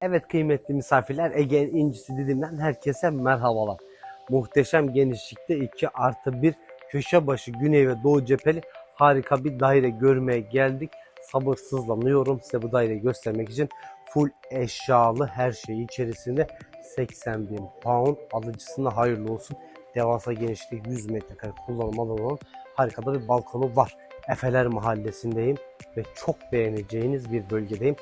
Evet kıymetli misafirler Ege'nin incisi Didim'den herkese merhabalar. Muhteşem genişlikte 2 artı 1 köşe başı güney ve doğu cepheli harika bir daire görmeye geldik. Sabırsızlanıyorum size bu daireyi göstermek için. Full eşyalı her şey içerisinde 80 bin pound alıcısına hayırlı olsun. Devasa genişlik 100 metrekare kullanım alanı olan harika bir balkonu var. Efeler mahallesindeyim ve çok beğeneceğiniz bir bölgedeyim.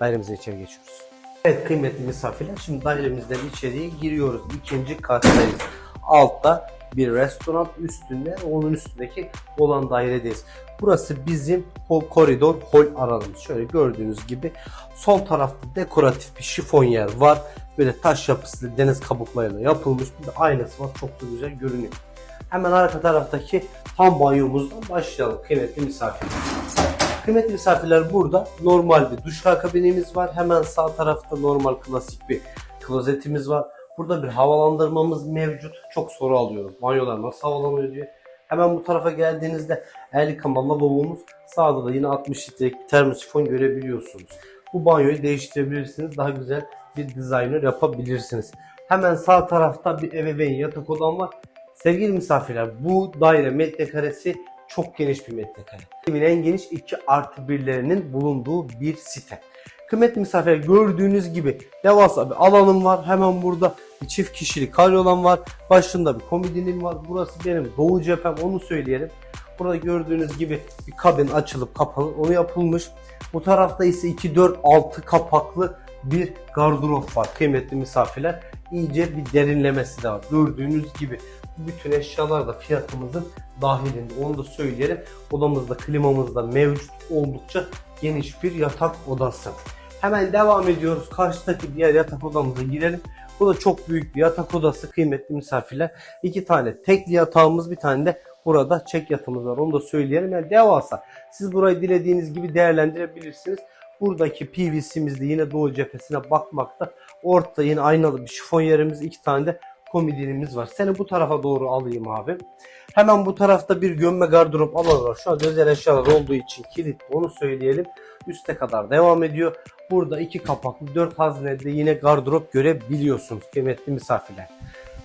Dairemize içeri geçiyoruz. Evet kıymetli misafirler şimdi dairemizden içeriye giriyoruz. İkinci kattayız. Altta bir restoran üstünde onun üstündeki olan dairedeyiz. Burası bizim hol koridor hol alanımız. Şöyle gördüğünüz gibi sol tarafta dekoratif bir şifon yer var. Böyle taş yapısı deniz kabuklarıyla yapılmış. Bir de aynası var. Çok da güzel görünüyor. Hemen arka taraftaki tam banyomuzdan başlayalım kıymetli misafirler. Kıymetli misafirler burada normal bir duş kabinimiz var. Hemen sağ tarafta normal klasik bir klozetimiz var. Burada bir havalandırmamız mevcut. Çok soru alıyoruz. Banyolar nasıl havalanıyor diye. Hemen bu tarafa geldiğinizde el yıkama lavabomuz. Sağda da yine 60 litrelik bir termosifon görebiliyorsunuz. Bu banyoyu değiştirebilirsiniz. Daha güzel bir designer yapabilirsiniz. Hemen sağ tarafta bir ebeveyn yatak odam var. Sevgili misafirler bu daire metrekaresi çok geniş bir metrekare. Evin en geniş 2 artı birlerinin bulunduğu bir site. Kıymetli misafirler gördüğünüz gibi devasa bir alanım var. Hemen burada bir çift kişilik karyolam var. Başında bir komodinim var. Burası benim doğu cephem onu söyleyelim. Burada gördüğünüz gibi bir kabin açılıp kapanır. Onu yapılmış. Bu tarafta ise 2, 4, 6 kapaklı bir gardırop var kıymetli misafirler. İyice bir derinlemesi de var. Gördüğünüz gibi bütün eşyalar da fiyatımızın dahilinde. Onu da söyleyelim. Odamızda klimamız da mevcut. Oldukça geniş bir yatak odası. Hemen devam ediyoruz. Karşıdaki diğer yatak odamıza girelim. Bu da çok büyük bir yatak odası kıymetli misafirler. İki tane tekli yatağımız bir tane de burada çek yatağımız var. Onu da söyleyelim. Yani devasa. Siz burayı dilediğiniz gibi değerlendirebilirsiniz. Buradaki PVC'miz de yine doğu cephesine bakmakta. Ortada yine aynalı bir şifon yerimiz. iki tane de komodinimiz var. Seni bu tarafa doğru alayım abi. Hemen bu tarafta bir gömme gardırop alanı var. Şu an özel eşyalar olduğu için kilit onu söyleyelim. Üste kadar devam ediyor. Burada iki kapaklı dört haznede yine gardırop görebiliyorsunuz kıymetli misafirler.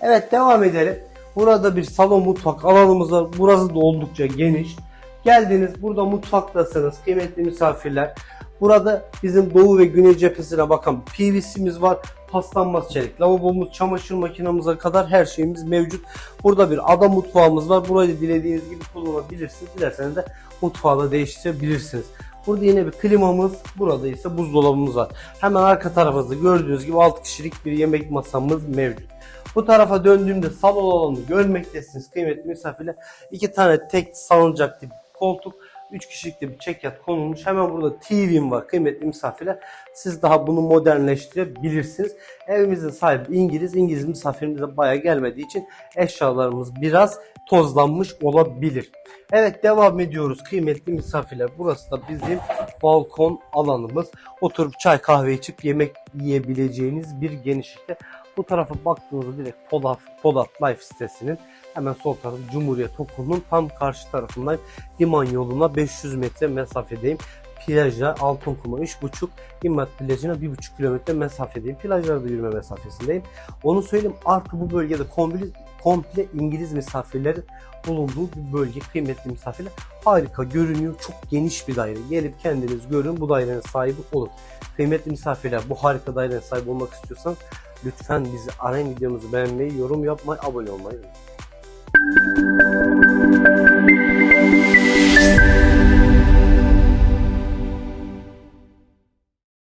Evet devam edelim. Burada bir salon mutfak alanımız var. Burası da oldukça geniş. Geldiniz burada mutfaktasınız kıymetli misafirler. Burada bizim doğu ve güney cephesine bakan PVC'miz var. Paslanmaz çelik. Lavabomuz, çamaşır makinamıza kadar her şeyimiz mevcut. Burada bir ada mutfağımız var. Burayı dilediğiniz gibi kullanabilirsiniz. Dilerseniz de mutfağı da değiştirebilirsiniz. Burada yine bir klimamız, burada ise buzdolabımız var. Hemen arka tarafımızda gördüğünüz gibi 6 kişilik bir yemek masamız mevcut. Bu tarafa döndüğümde salon alanını görmektesiniz kıymetli misafirler. İki tane tek salıncak tipi koltuk, 3 kişilik de bir çekyat konulmuş. Hemen burada TV'm var kıymetli misafirler. Siz daha bunu modernleştirebilirsiniz. Evimizin sahibi İngiliz. İngiliz misafirimize baya gelmediği için eşyalarımız biraz tozlanmış olabilir. Evet devam ediyoruz kıymetli misafirler. Burası da bizim balkon alanımız. Oturup çay kahve içip yemek yiyebileceğiniz bir genişlikte. Bu tarafa baktığınızda direkt Polat, Polat Life sitesinin hemen sol tarafı Cumhuriyet Okulu'nun tam karşı tarafındayım. Liman yoluna 500 metre mesafedeyim. Plaja Altınkum'a 3,5, İmmat plajına 1,5 kilometre mesafedeyim. Plajlarda yürüme mesafesindeyim. Onu söyleyeyim artı bu bölgede komple, komple İngiliz misafirlerin bulunduğu bir bölge. Kıymetli misafirler. Harika görünüyor. Çok geniş bir daire. Gelip kendiniz görün bu dairenin sahibi olun. Kıymetli misafirler bu harika dairenin sahibi olmak istiyorsanız lütfen bizi arayın videomuzu beğenmeyi, yorum yapmayı, abone olmayı unutmayın.